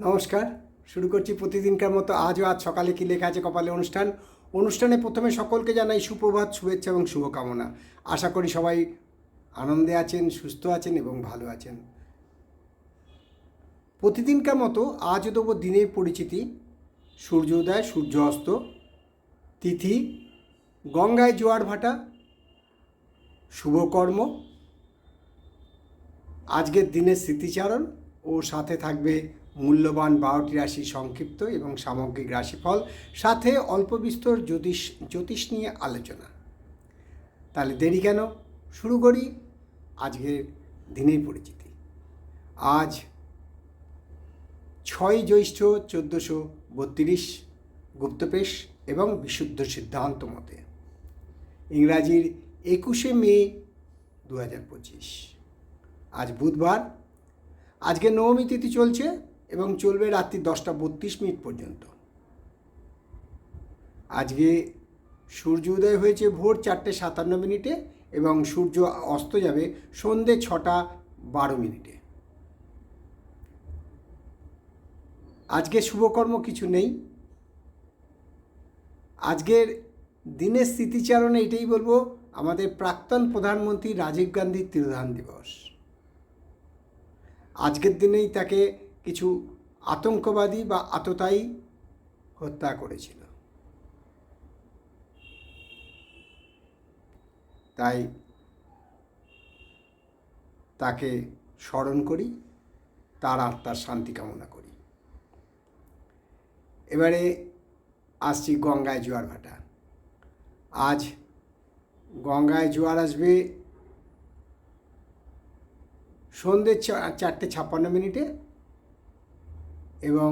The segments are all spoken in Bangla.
নমস্কার, শুরু করছি প্রতিদিনকার মতো আজও আজ সকালে কি লেখা আছে কপালে অনুষ্ঠান। অনুষ্ঠানে প্রথমে সকলকে জানাই সুপ্রভাত, শুভেচ্ছা এবং শুভকামনা। আশা করি সবাই আনন্দে আছেন, সুস্থ আছেন এবং ভালো আছেন। প্রতিদিনকার মতো আজও দেবো দিনের পরিচিতি। সূর্যোদয় সূর্য অস্ত তিথি, গঙ্গায় জোয়ার ভাটা, শুভকর্ম, আজকের দিনের স্মৃতিচারণ ও সাথে থাকবে মূল্যবান বারোটি রাশি সংক্ষিপ্ত এবং সামগ্রিক রাশিফল, সাথে অল্প বিস্তর জ্যোতিষ জ্যোতিষ নিয়ে আলোচনা। তাহলে দেরি কেন? শুরু করি আজকের দিনের পরিচিতি। আজ ছয় জ্যৈষ্ঠ চোদ্দোশো বত্রিশ গুপ্তপেশ এবং বিশুদ্ধ সিদ্ধান্ত মতে। ইংরাজির একুশে মে দু হাজার পঁচিশ। আজ বুধবার। আজকে নবমী তিথি চলছে। এবং চলবে রাত্রি দশটা বত্রিশ মিনিট পর্যন্ত। আজকে সূর্য উদয় হয়েছে ভোর চারটে সাতান্ন মিনিটে এবং সূর্য অস্ত যাবে সন্ধে ছটা বারো মিনিটে। আজকে শুভকর্ম কিছু নেই। আজকের দিনের স্মৃতিচারণে এটাই বলব, আমাদের প্রাক্তন প্রধানমন্ত্রী রাজীব গান্ধীর তিরোধান দিবস। আজকের দিনেই তাকে কিছু আতঙ্কবাদী বা আততায়ী হত্যা করেছিল। তাই তাকে স্মরণ করি, তার আত্মার শান্তি কামনা করি। এবারে আসছি গঙ্গায় জোয়ার ভাটা। আজ গঙ্গায় জোয়ার আসবে সন্ধ্যে চারটে ছাপ্পান্ন মিনিটে। এবং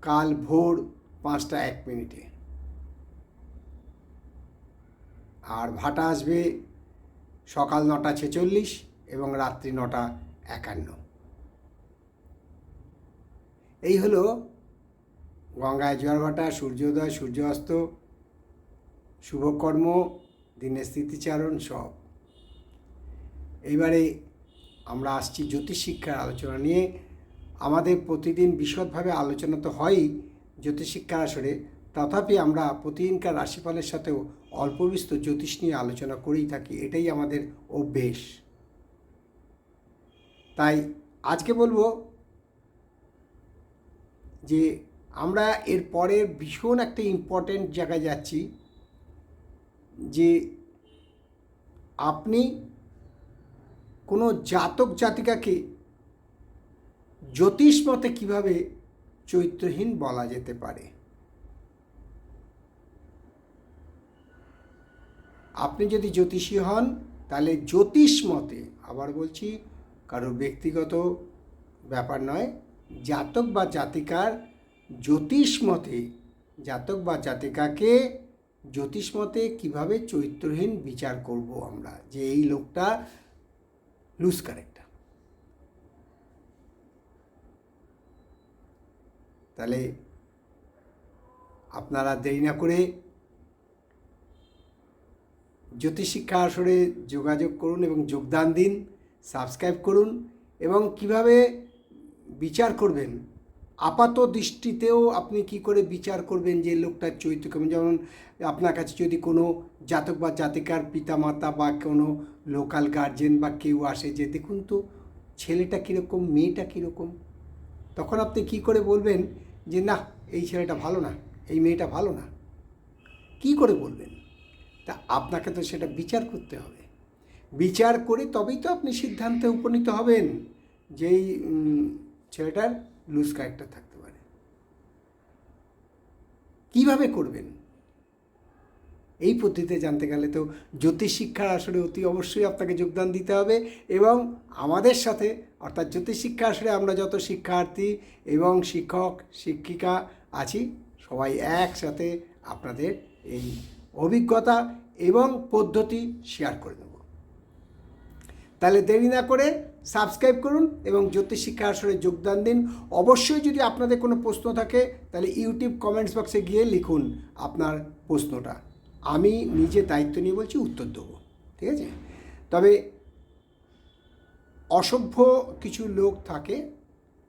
কাল ভোর পাঁচটা এক মিনিটে। আর ভাটা আসবে সকাল নটা ছেচল্লিশ এবং রাত্রি নটা একান্ন। এই হলো গঙ্গায় জোয়ার ভাটা, সূর্যোদয় সূর্য অস্ত শুভকর্ম, দিনের স্মৃতিচারণ সব। এইবারে আমরা আসছি জ্যোতিষ শিক্ষার আলোচনা নিয়ে। আমাদের প্রতিদিন বিশদভাবে আলোচনা তো হয়ই জ্যোতিষ শিক্ষার আসরে তথাপি আমরা প্রতিদিনকার রাশিফলের সাথেও অল্প বিস্তর জ্যোতিষ নিয়ে আলোচনা করেই থাকি, এটাই আমাদের অভ্যেস। তাই আজকে বলব যে আমরা এর পরের ভীষণ একটা ইম্পর্ট্যান্ট জায়গায় যাচ্ছি যে আপনি কোনো জাতক জাতিকাকে জ্যোতিষ মতে কীভাবে চৈত্রহীন বলা যেতে পারে? আপনি যদি জ্যোতিষী হন, তাহলে জ্যোতিষ মতে আবার বলছি, কারও ব্যক্তিগত ব্যাপার নয়, জাতক বা জাতিকার জ্যোতিষ মতে জাতক বা জাতিকাকে জ্যোতিষ মতে কীভাবে চরিত্রহীন বিচার করব আমরা? যে এই লোকটা লুজ ক্যারেক্টার তাহলে আপনারা দেরি না করে জ্যোতিষশিক্ষা আসরে যোগাযোগ করুন এবং যোগদান দিন, সাবস্ক্রাইব করুন এবং কীভাবে বিচার করবেন? আপাত দৃষ্টিতেও আপনি কি করে বিচার করবেন যে লোকটার চরিত্র কেমন? যেমন আপনার কাছে যদি কোনো জাতক বা জাতিকার পিতামাতা বা কোনো লোকাল গার্জেন বা কেউ আসে যে, দেখুন তো, ছেলেটা কীরকম, মেয়েটা কীরকম? তখন আপনি কি করে বলবেন যে না, এই ছেলেটা ভালো না, এই মেয়েটা ভালো না, কি করে বলবেন? তা আপনাকে তো সেটা বিচার করতে হবে। বিচার করে তবেই তো আপনি সিদ্ধান্তে উপনীত হবেন যে এই ছেলেটার লুজ ক্যারেক্টার থাকতে পারে। কীভাবে করবেন? এই পদ্ধতিতে জানতে গেলে তো জ্যোতিষ শিক্ষার আসলে অতি অবশ্যই আপনাকে যোগদান দিতে হবে এবং আমাদের সাথে, অর্থাৎ জ্যোতিষ শিক্ষা আসলে আমরা যত শিক্ষার্থী এবং শিক্ষক, শিক্ষিকা আছি, সবাই একসাথে আপনাদের এই অভিজ্ঞতা এবং পদ্ধতি শেয়ার করে দেব তাহলে দেরি না করে সাবস্ক্রাইব করুন এবং জ্যোতিষ শিক্ষা আসরে যোগদান দিন। অবশ্যই যদি আপনাদের কোনো প্রশ্ন থাকে, তাহলে ইউটিউব কমেন্টস বক্সে গিয়ে লিখুন আপনার প্রশ্নটা। আমি নিজে দায়িত্ব নিয়ে বলছি, উত্তর দেবো। ঠিক আছে? তবে অসভ্য কিছু লোক থাকে,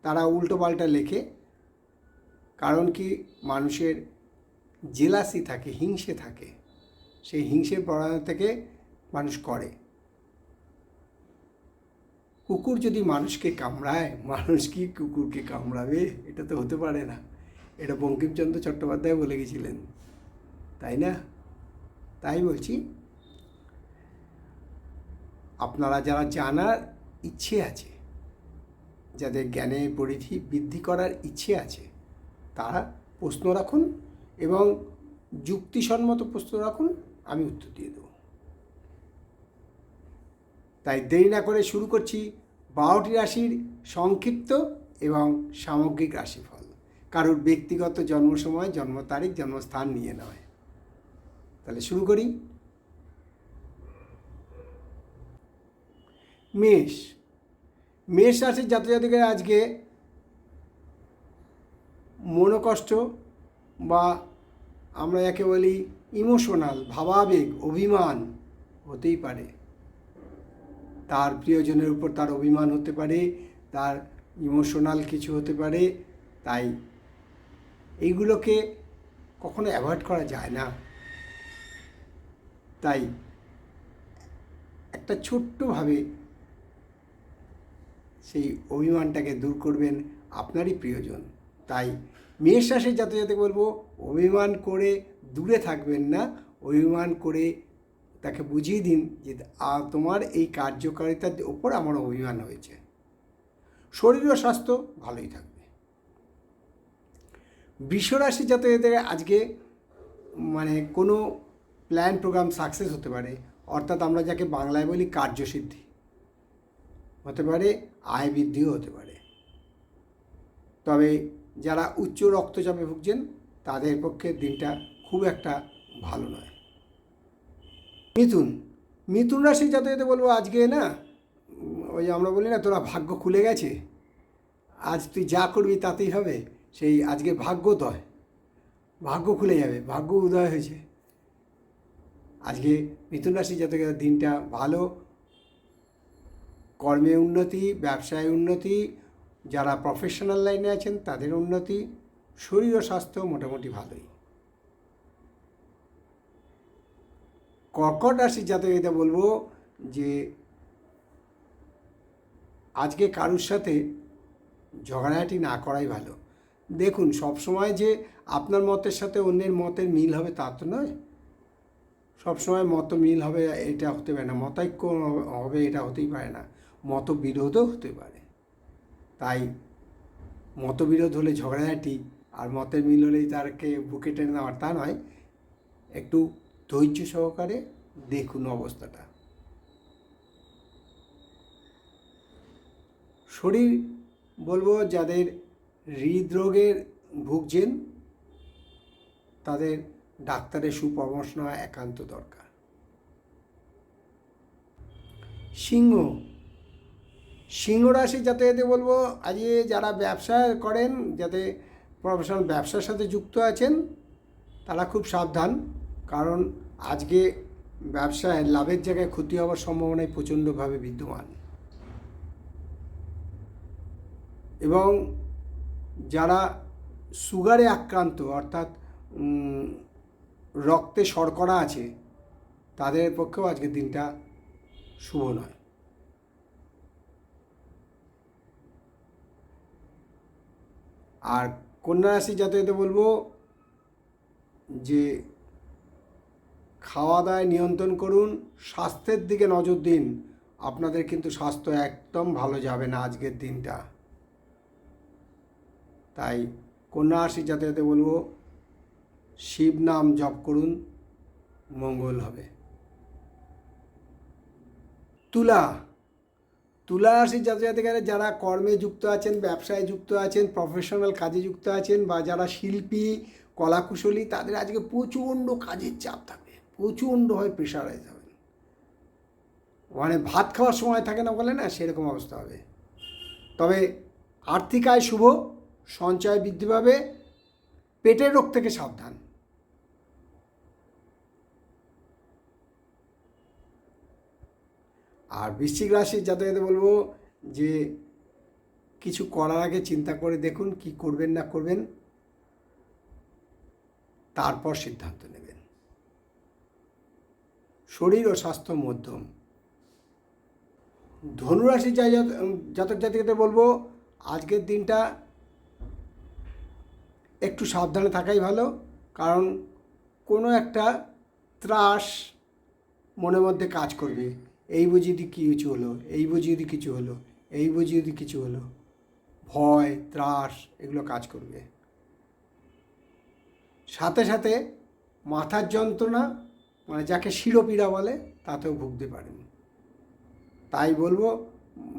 তারা উল্টোপাল্টা লেখে, কারণ কি মানুষের জেলাসি থাকে, হিংসে থাকে। সেই হিংসের পড়ানো থেকে মানুষ করে। কুকুর যদি মানুষকে কামড়ায়, মানুষ কি কুকুরকে কামড়াবে? এটা তো হতে পারে না। এটা বঙ্কিমচন্দ্র চট্টোপাধ্যায় বলে গেছিলেন। তাই না? তাই বলছি, আপনারা যারা জানার ইচ্ছে আছে, যাদের জ্ঞানের পরিধি বৃদ্ধি করার ইচ্ছে আছে, তারা প্রশ্ন রাখুন এবং যুক্তিসম্মত প্রশ্ন রাখুন, আমি উত্তর দিয়ে দেবো। তাই দেরি না করে শুরু করছি বারোটি রাশির সংক্ষিপ্ত এবং সামগ্রিক রাশিফল। কারোর ব্যক্তিগত জন্ম সময় জন্ম তারিখ, জন্মস্থান নিয়ে নয়। তাহলে শুরু করি। মেষ। মেষ রাশির জাতজাতিকের আজকে মনোকষ্ট বা আমরা যাকে বলি ইমোশনাল, ভাবাবেগ, অভিমান হতেই পারে। তার প্রিয়জনের উপর তার অভিমান হতে পারে, তার ইমোশনাল কিছু হতে পারে, তাই এইগুলোকে কখনো অ্যাভয়েড করা যায় না। তাই একটা ছোট্টভাবে সেই অভিমানটাকে দূর করবেন আপনারই প্রিয়জন। তাই মেষ রাশির যাতে যাতে বলব, অভিমান করে দূরে থাকবেন না, অভিমান করে তাকে বুঝিয়ে দিন যে তোমার এই কার্যকারিতার ওপর আমার অভিমান হয়েছে। শরীর ও স্বাস্থ্য ভালোই থাকবে। বৃষরাশি যাতে আজকে মানে কোনো প্ল্যান প্রোগ্রাম সাকসেস হতে পারে, অর্থাৎ আমরা যাকে বাংলায় বলি কার্যসিদ্ধি, হতে পারে আয় বৃদ্ধিও হতে পারে। তবে যারা উচ্চ রক্তচাপে ভুগছেন, তাদের পক্ষে দিনটা খুব একটা ভালো নয়। মিথুন মিথুন রাশি যাতে যাতে বলব আজকে না, ওই আমরা বলি না, তোরা ভাগ্য খুলে গেছে, আজ তুই যা করবি তাতেই হবে, সেই আজকে ভাগ্যোদয় ভাগ্য খুলে যাবে, ভাগ্য উদয় হয়েছে। আজকে মিথুন রাশি যাতে দিনটা ভালো। কর্মে উন্নতি, ব্যবসায় উন্নতি, যারা প্রফেশনাল লাইনে আছেন তাদের উন্নতি, শরীর ও স্বাস্থ্য মোটামুটি ভালোই। কর্কট রাশির জাতকদের বলব যে, আজকে কারুর সাথে ঝগড়াঝাটি না করাই ভালো। দেখুন সব সময় যে আপনার মতের সাথে অন্যের মতের মিল হবে তা তো নয়। সবসময় মত মিল হবে, এটা হতে পারে না। মতৈক্য হবে, এটা হতেই পারে না। মতবিরোধও হতে পারে। তাই মতবিরোধ হলে ঝগড়াঝাটি আর মতের মিল হলেই তারকে বুকে টেনে নেওয়ার তা নয়। একটু ধৈর্য সহকারে দেখুন অবস্থাটা। শরীর বলব, যাদের হৃদরোগের ভুগছেন, তাদের ডাক্তারের সুপরামর্শ নেওয়া একান্ত দরকার। সিংহ। সিংহ রাশি যাতে যাতে বলব আজকে যারা ব্যবসা করেন, যাতে প্রফেশনাল ব্যবসার সাথে যুক্ত আছেন, তারা খুব সাবধান। কারণ আজকে ব্যবসায় লাভের জায়গায় ক্ষতি হওয়ার সম্ভাবনাই প্রচণ্ডভাবে বিদ্যমান। এবং যারা সুগারে আক্রান্ত, অর্থাৎ রক্তে শর্করা আছে, তাদের পক্ষেও আজকের দিনটা শুভ নয়। আর কন্যা রাশি যাতে বলব যে খাওয়া দাওয়ায় নিয়ন্ত্রণ করুন, স্বাস্থ্যের দিকে নজর দিন, আপনাদের কিন্তু স্বাস্থ্য একদম ভালো যাবে না আজকের দিনটা। তাই কন্যা রাশি যাতে বলব শিব নাম জপ করুন, মঙ্গল হবে। তুলা তুলা রাশির জাতক জাতিকারা যারা কর্মে যুক্ত আছেন, ব্যবসায় যুক্ত আছেন প্রফেশনাল কাজে যুক্ত আছেন বা যারা শিল্পী, কলাকুশলী, তাদের আজকে প্রচণ্ড কাজের চাপ থাকবে প্রচণ্ড প্রচণ্ডভাবে প্রেশারাইজ হবেন মানে ভাত খাওয়ার সময় থাকে না বলে না, সেরকম অবস্থা হবে। তবে আর্থিক আয় শুভ, সঞ্চয় বৃদ্ধি পাবে, পেটের রোগ থেকে সাবধান। আর বৃশ্চিক রাশির যাতায়াতে বলব যে কিছু করার আগে চিন্তা করে দেখুন কি করবেন না করবেন। তারপর সিদ্ধান্ত নেবেন। শরীর ও স্বাস্থ্য মধ্যম। ধনুরাশি যাই জাতক জাতিকাদের বলব আজকের দিনটা একটু সাবধানে থাকাই ভালো। কারণ কোনো একটা ত্রাস মনের মধ্যে কাজ করবে। এই বুঝি যদি কিছু হলো, এই বুঝি যদি কিছু হলো, এই বুঝি যদি কিছু হলো। ভয়, ত্রাস, এগুলো কাজ করবে। সাথে সাথে মাথার যন্ত্রণা মানে যাকে শিরোপীড়া বলে, তাতেও ভুগতে পারেন। তাই বলব,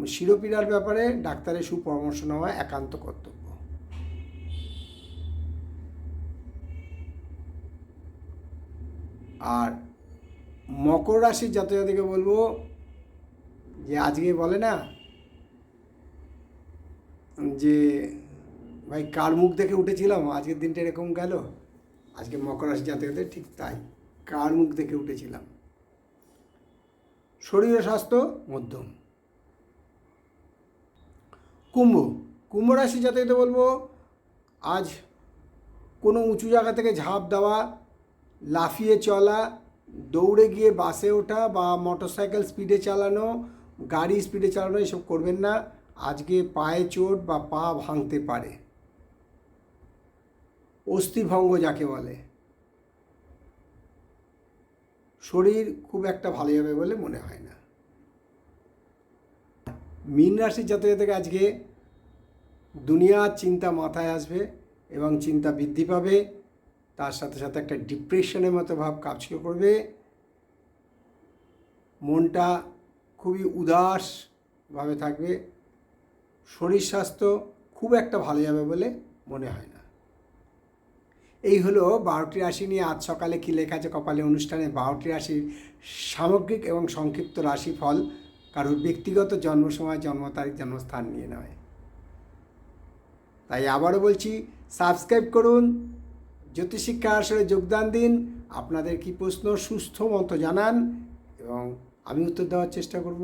শিরোপীড়ার ব্যাপারে ডাক্তারের সুপরামর্শ নেওয়া একান্ত কর্তব্য। আর মকর রাশির জাতজাতিকে বলব যে আজকে বলে না, যে ভাই কার মুখ দেখে উঠেছিলাম? আজকের দিনটা এরকম গেল। আজকে মকর রাশি জাতকদের ঠিক তাই। কার মুখ দেখে উঠেছিলাম? শরীর স্বাস্থ্য, মধ্যম। কুম্ভ। কুম্ভ রাশি জাতকদের বলব, আজ কোনো উঁচু জায়গা থেকে ঝাঁপ দেওয়া, লাফিয়ে চলা দৌড়ে গিয়ে বাসে ওঠা বা মোটরসাইকেল স্পিডে চালানো, গাড়ি স্পিডে চালানো এসব করবেন না। আজকে পায়ে চোট বা পা ভাঙতে পারে। অস্থিভঙ্গ যাকে বলে। শরীর খুব একটা ভালো যাবে বলে মনে হয় না। মীন রাশির জাতক আজকে দুনিয়ার চিন্তা মাথায় আসবে এবং চিন্তা বৃদ্ধি পাবে। তার সাথে সাথে একটা ডিপ্রেশনের মতো ভাব কাজ করবে। মনটা খুবই উদাসভাবে থাকবে। শরীর স্বাস্থ্য খুব একটা ভালো যাবে বলে মনে হয় না। এই হলো বারোটি রাশি নিয়ে আজ সকালে কী লেখা আছে কপালে অনুষ্ঠানে? বারোটি রাশির সামগ্রিক এবং সংক্ষিপ্ত রাশিফল কারোর ব্যক্তিগত জন্ম সময়, জন্ম তারিখ, জন্মস্থান নিয়ে নয়। তাই আবারও বলছি সাবস্ক্রাইব করুন জ্যোতিষিক্ষা আসলে যোগদান দিন। আপনাদের কি প্রশ্ন, সুস্থ মতো জানান এবং আমি উত্তর দেওয়ার চেষ্টা করব।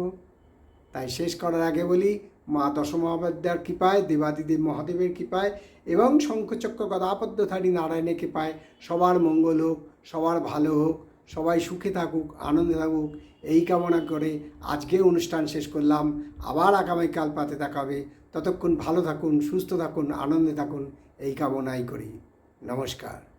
তাই শেষ করার আগে বলি, মা দশমহাবিদ্যার কৃপায়, দেবাদিদেব মহাদেবের কৃপায় এবং শঙ্খচক্র গদাপদ্যধারী নারায়ণের কৃপায় সবার মঙ্গল হোক, সবার ভালো হোক, সবাই সুখে থাকুক, আনন্দে থাকুক। এই কামনা করে আজকে অনুষ্ঠান শেষ করলাম। আবার আগামীকাল পাতে হবে। ততক্ষণ ভালো থাকুন, সুস্থ থাকুন, আনন্দে থাকুন। এই কামনাই করি। নমস্কার